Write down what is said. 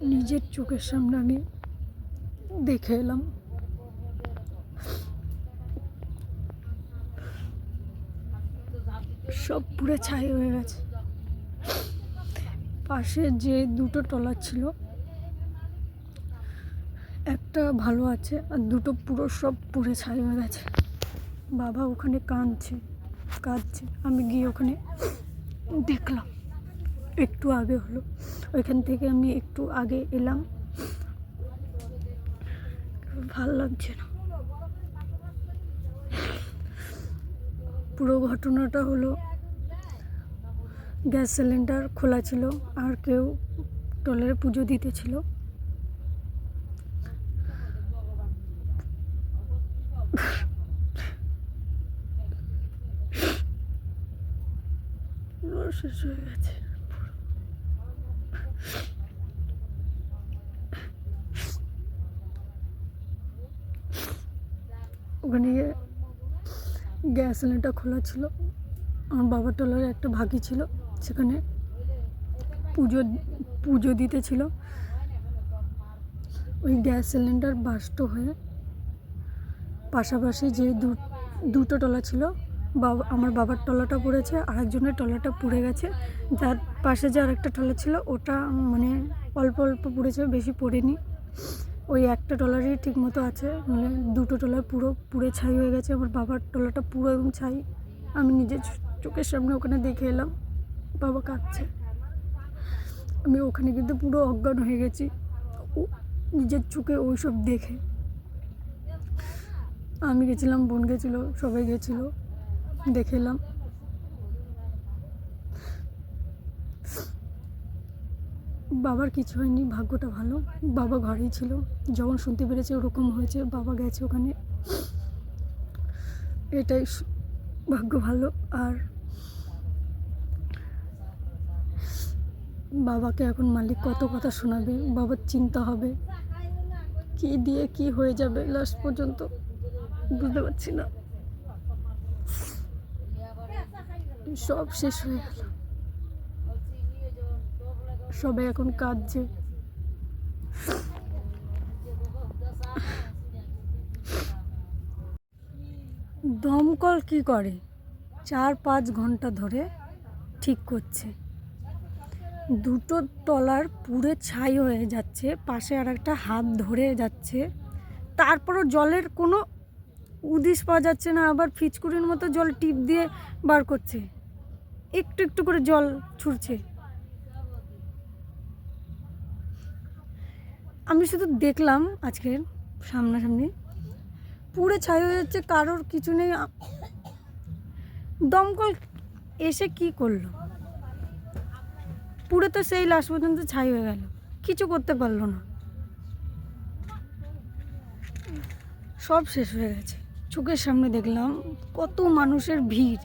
নিজের চোখের সামনে আমি দেখে এলাম। সব পুরো ছাই হয়ে গেছে। পাশে যে দুটো টলার ছিল, একটা ভালো আছে আর দুটো পুরো সব পুড়ে ছাই হয়ে গেছে। বাবা ওখানে কাঁদছে কাঁদছে। আমি গিয়ে ওখানে দেখলাম। একটু আগে হলো। ওইখান থেকে আমি একটু আগে এলাম। ভালো লাগছে না। পুরো ঘটনাটা হলো, গ্যাস সিলিন্ডার খোলা ছিল আর কেউ টলের পুজো দিতেছিল শেষ হয়ে গেছে। ওখানে গিয়ে গ্যাস সিলিন্ডার খোলা ছিল। আমার বাবার টলারে একটা ভাগি ছিল, সেখানে পুজো পুজো দিতেছিল ওই গ্যাস সিলিন্ডার বাস্ট হয়ে পাশাপাশি যে দুটো টলা ছিল বাবা, আমার বাবার টলাটা পড়েছে, আরেকজনের টলাটা পুড়ে গেছে। যার পাশে যে আরেকটা টলা ছিল, ওটা মানে অল্প অল্প পুড়েছে, বেশি পড়েনি। ওই একটা টলারই ঠিক মতো আছে মানে দুটো টলার পুরো পুড়ে ছাই হয়ে গেছে, আমার বাবার টলাটা পুরো একদম ছাই। আমি নিজের চোখের সামনে ওখানে দেখে এলাম, বাবা কাঁদছে। আমি ওখানে কিন্তু পুরো অজ্ঞান হয়ে গেছি নিজের চোখে ওই সব দেখে। আমি গেছিলাম, বোন গেছিল, সবাই গেছিল। দেখে এলাম। বাবার কিছু হয়নি, ভাগ্যটা ভালো। বাবা ঘরেই ছিল, যখন শুনতে পেরেছে ওরকম হয়েছে, বাবা গেছে ওখানে। এটাই ভাগ্য ভালো। আর বাবাকে এখন মালিক কত কথা শোনাবে, বাবার চিন্তা হবে। কি দিয়ে কি হয়ে যাবে লাস্ট পর্যন্ত, বুঝতে পারছি না। সব শেষ হয়ে গেল। সবাই এখন কাঁদছে। দমকল কি করে? চার পাঁচ ঘণ্টা ধরে ঠিক করছে। দুটো তলার পুরে ছাই হয়ে যাচ্ছে, পাশে আর একটা হাত ধরে যাচ্ছে। তারপরও জলের কোনো উদিস পাওয়া যাচ্ছে না, আবার ফিচকুড়ির মতো জল টিপ দিয়ে বার করছে। একটু একটু করে জল ছুটছে আমি শুধু দেখলাম আজকে সামনাসামনি পুরে ছাই হয়ে যাচ্ছে, কারোর কিছু নেই। দমকল এসে কি করল? পুরো তো সেই লাশ পর্যন্ত ছাই হয়ে গেল, কিছু করতে পারল না। সব শেষ হয়ে গেছে। চোখের সামনে দেখলাম কত মানুষের ভিড়।